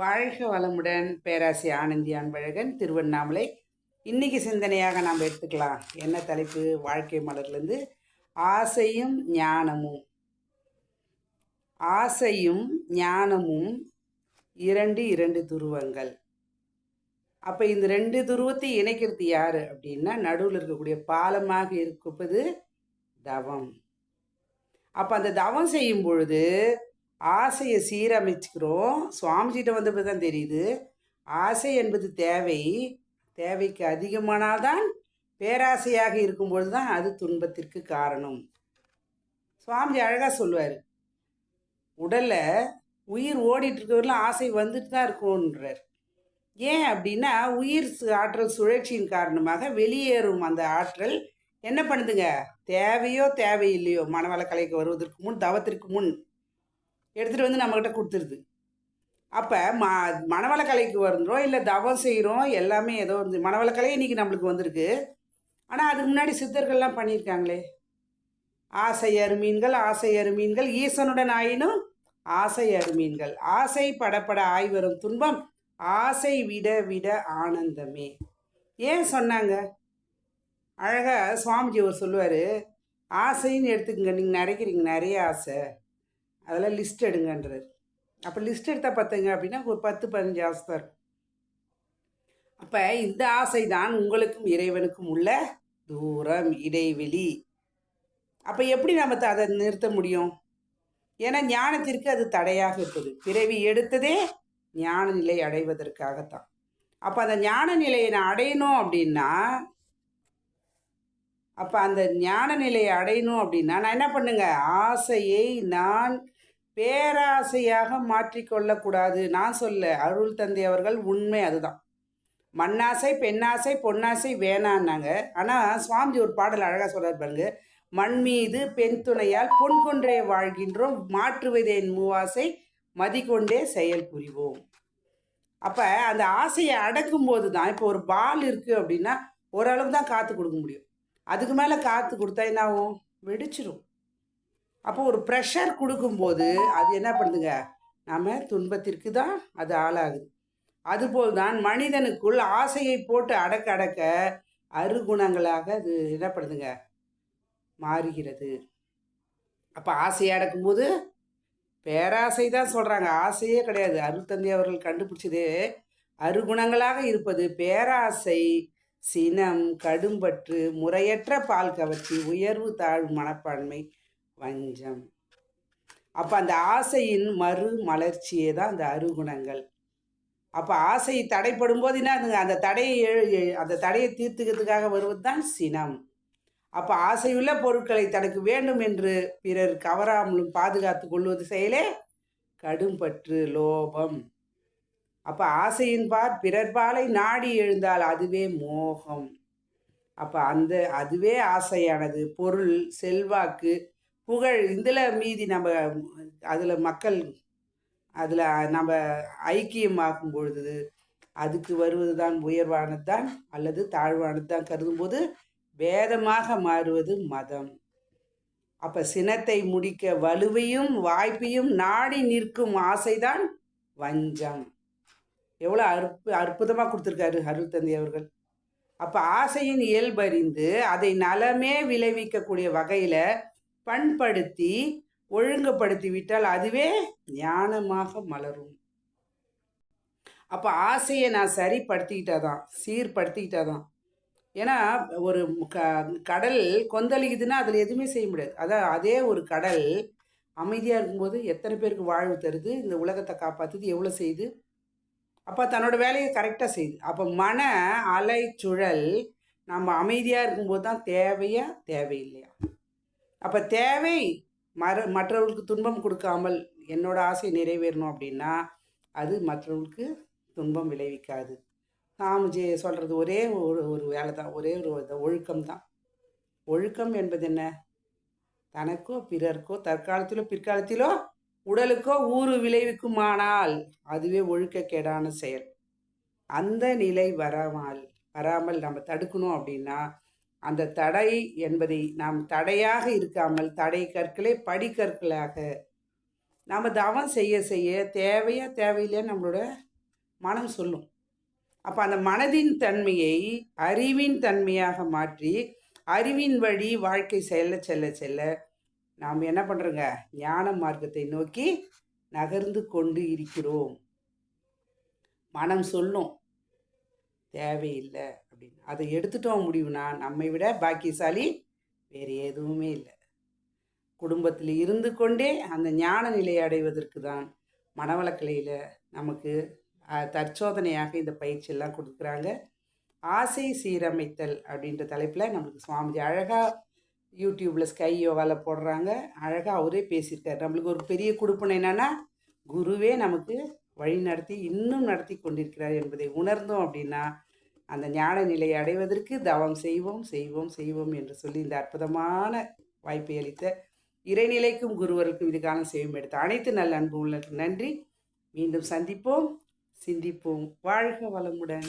வாழ்க வளமுடன் பேராசி ஆனந்தி அன்பழகன் திருவண்ணாமலை. இன்னைக்கு சிந்தனையாக நாம் எடுத்துக்கலாம். என்ன தலைப்பு? வாழ்க்கை மலர்லேருந்து ஆசையும் ஞானமும். ஆசையும் ஞானமும் இரண்டு இரண்டு துருவங்கள். அப்போ இந்த ரெண்டு துருவத்தை இணைக்கிறது யார் அப்படின்னா நடுவில் இருக்கக்கூடிய பாலமாக இருப்பது தவம். அப்போ அந்த தவம் செய்யும் பொழுது ஆசையை சீரமைச்சுக்கிறோம். சுவாமிஜிட்ட வந்தபோது தான் தெரியுது. ஆசை என்பது தேவை. தேவைக்கு அதிகமானால்தான் பேராசையாக இருக்கும்பொழுது தான் அது துன்பத்திற்கு காரணம். சுவாமிஜி அழகாக சொல்லுவார். உடலில் உயிர் ஓடிட்டு இருக்கிறவரெலாம் ஆசை வந்துட்டு தான் இருக்கும்ன்றார். ஏன் அப்படின்னா உயிர் சு- ஆற்றல் சுழற்சியின் காரணமாக வெளியேறும் அந்த ஆற்றல் என்ன பண்ணுதுங்க? தேவையோ தேவையில்லையோ மனவள கலைக்கு வருவதற்கு முன் தவத்திற்கு முன் எடுத்துகிட்டு வந்து நம்மக்கிட்ட கொடுத்துருது. அப்போ ம மணவளக்கலைக்கு வந்துடும் இல்லை தவம் செய்கிறோம் எல்லாமே ஏதோ வந்து மணவளக்கலை இன்றைக்கி இன்னைக்கு நம்மளுக்கு வந்திருக்கு. ஆனால் அதுக்கு முன்னாடி சித்தர்கள்லாம் பண்ணியிருக்காங்களே. ஆசை அருமீன்கள் ஆசை அருமீன்கள் ஈசனுடன் ஆயினும் ஆசை அருமீன்கள். ஆசை படப்பட ஆய் வரும் துன்பம் ஆசை விட விட ஆனந்தமே. ஏன் சொன்னாங்க? அழகாக சுவாமிஜி அவர் சொல்லுவார் ஆசைன்னு எடுத்துக்கங்க நீங்கள் நினைக்கிறீங்க நிறைய ஆசை. அதெல்லாம் லிஸ்ட் எடுங்கன்றார். அப்போ லிஸ்ட் எடுத்தால் பார்த்தீங்க அப்படின்னா ஒரு பத்து பதினஞ்சு ஆசை தான் இருக்கும். அப்போ இந்த ஆசை தான் உங்களுக்கும் இறைவனுக்கும் உள்ள தூரம் இடைவெளி. அப்போ எப்படி நம்ம அதை நிறுத்த முடியும்? ஏன்னா ஞானத்திற்கு அது தடையாக இருக்குது. பிறவி எடுத்ததே ஞான நிலை அடைவதற்காகத்தான். அப்போ அந்த ஞான நிலையை நான் அடையணும் அப்படின்னா அப்போ அந்த ஞான நிலையை அடையணும் அப்படின்னா நான் என்ன பண்ணுங்க? ஆசையை நான் பேராசையாக மாற்றிக்கொள்ளக்கூடாது. நான் சொல்ல அருள் தந்தை அவர்கள் உண்மை அதுதான். மண்ணாசை பெண்ணாசை பொன்னாசை வேணான்னாங்க. ஆனால் சுவாமிஜி ஒரு பாடல் அழகாக சொல்கிறார் பாருங்க. மண் மீது பெண் துணையால் பொன் கொன்றே வாழ்கின்றோம். மாற்றுவதேன் மூவாசை மதிக்கொண்டே செயல் புரிவோம். அப்போ அந்த ஆசையை அடக்கும்போது தான் இப்போ ஒரு பால் இருக்குது அப்படின்னா ஓரளவு தான் காற்று கொடுக்க முடியும். அதுக்கு மேலே காற்று கொடுத்தா என்ன ஆகும் வெடிச்சிரும். அப்போ ஒரு ப்ரெஷர் கொடுக்கும்போது அது என்ன பண்ணுதுங்க? நம்ம துன்பத்திற்கு தான் அது ஆளாகுது. அதுபோல் தான் மனிதனுக்குள் ஆசையை போட்டு அடக்க அடக்க அருகுணங்களாக அது என்ன பண்ணுதுங்க? மாறுகிறது. அப்போ ஆசையை அடக்கும்போது பேராசை தான் சொல்கிறாங்க ஆசையே கிடையாது. அருத்தந்தை அவர்கள் கண்டுபிடிச்சதே அருகுணங்களாக இருப்பது. பேராசை சினம் கடும்பற்று முறையற்ற பால் கவர்ச்சி உயர்வு தாழ்வு மனப்பான்மை வஞ்சம். அப்போ அந்த ஆசையின் மறு மலர்ச்சியே தான் அந்த அருகுணங்கள். அப்போ ஆசை தடைப்படும் போது என்ன அந்த தடையை எழு- அந்த தடையை தீர்த்துக்கிறதுக்காக வருவது தான் சினம். அப்போ ஆசையுள்ள பொருட்களை தனக்கு வேண்டும் என்று பிறர் கவராமலும் பாதுகாத்து கொள்வது செயலே கடும்பற்று லோபம். அப்போ ஆசையின் பார் பிறர் பாலை நாடி எழுந்தால் அதுவே மோகம். அப்போ அந்த அதுவே ஆசையானது. பொருள் செல்வாக்கு புகழ் இதில் மீதி நம்ம அதில் மக்கள் அதில் நம்ம ஐக்கியமாகும் பொழுது அதுக்கு வருவது தான் உயர்வானது தான் அல்லது தாழ்வானது தான் கருதும்போது வேதமாக மாறுவது மதம். அப்போ சினத்தை முடிக்க வலுவையும் வாய்ப்பையும் நாடி நிற்கும் ஆசைதான் வஞ்சம். எவ்வளோ அற்பு அற்புதமாக கொடுத்துருக்காரு அருள் தந்தை அவர்கள். அப்போ ஆசையின் இயல்பறிந்து அதை நலமே விளைவிக்கக்கூடிய வகையில் பண்படுத்தி ஒழுங்குபடுத்தி விட்டால் அதுவே ஞானமாக மலரும். அப்போ ஆசையை நான் சரிப்படுத்திக்கிட்டாதான் சீர்படுத்திக்கிட்டாதான். ஏன்னா ஒரு க கடல் கொந்தளிக்குதுன்னா அதில் எதுவுமே செய்ய முடியாது. அதான் அதே ஒரு கடல் அமைதியாக இருக்கும்போது எத்தனை பேருக்கு வாழ்வு தருது இந்த உலகத்தை காப்பாற்றுது எவ்வளோ செய்யுது? அப்போ தன்னோட வேலையை கரெக்டாக செய்யுது. அப்போ மன அலை சுழல் நம்ம அமைதியாக இருக்கும்போது தான் தேவையா தேவையில்லையா? அப்போ தேவை மற மற்றவர்களுக்கு துன்பம் கொடுக்காமல் என்னோட ஆசை நிறைவேறணும் அப்படின்னா அது மற்றவர்களுக்கு துன்பம் விளைவிக்காது. சாமிஜி சொல்கிறது ஒரே ஒரு ஒரு வேலை தான். ஒரே ஒரு ஒழுக்கம் தான். ஒழுக்கம் என்பது என்ன? தனக்கோ பிறர்க்கோ தற்காலத்திலோ பிற்காலத்திலோ உடலுக்கோ ஊறு விளைவிக்குமானால் அதுவே ஒழுக்கக்கேடான செயல். அந்த நிலை வராமல் வராமல் நம்ம தடுக்கணும் அப்படின்னா அந்த தடை என்பதை நாம் தடையாக இருக்காமல் தடை கற்களை படிக்கற்களாக நாம் தவம் செய்ய செய்ய தேவையா தேவையில்லையா நம்மளோட மனம் சொல்லும். அப்போ அந்த மனதின் தன்மையை அறிவின் தன்மையாக மாற்றி அறிவின் வழி வாழ்க்கை செல்ல செல்ல செல்ல நாம் என்ன பண்ணுறோங்க ஞான மார்க்கத்தை நோக்கி நகர்ந்து கொண்டு இருக்கிறோம். மனம் சொல்லும். தேவையில்லை அப்படின்னு. அதை எடுத்துட்டோம் முடிவுனா நம்மை விட பாக்கியசாலி வேறு எதுவுமே இல்லை. குடும்பத்தில் இருந்து கொண்டே அந்த ஞான நிலையை அடைவதற்கு தான் மனவளக்கலையில் நமக்கு தற்சோதனையாக இந்த பயிற்சியெல்லாம் கொடுக்குறாங்க. ஆசை சீரமைத்தல் அப்படின்ற தலைப்பில் நம்மளுக்கு சுவாமிஜி அழகாக யூடியூப்பில் ஸ்கை யோகாவில் போடுறாங்க. அழகாக அவரே பேசியிருக்காரு. நம்மளுக்கு ஒரு பெரிய கொடுப்பனை என்னென்னா குருவே நமக்கு வழி நடத்தி இன்னும் நடத்தி கொண்டிருக்கிறார் என்பதை உணர்ந்தோம் அப்படின்னா அந்த ஞான நிலையை அடைவதற்கு தவம் செய்வோம் செய்வோம் செய்வோம் என்று சொல்லி இந்த அற்புதமான வாய்ப்பை அளித்த இறைநிலைக்கும் குருவருக்கும் இதுக்கான செய்யும் எடுத்த அனைத்து நல்ல அன்பு உள்ளது நன்றி. மீண்டும் சந்திப்போம் சிந்திப்போம். வாழ்க வளமுடன்.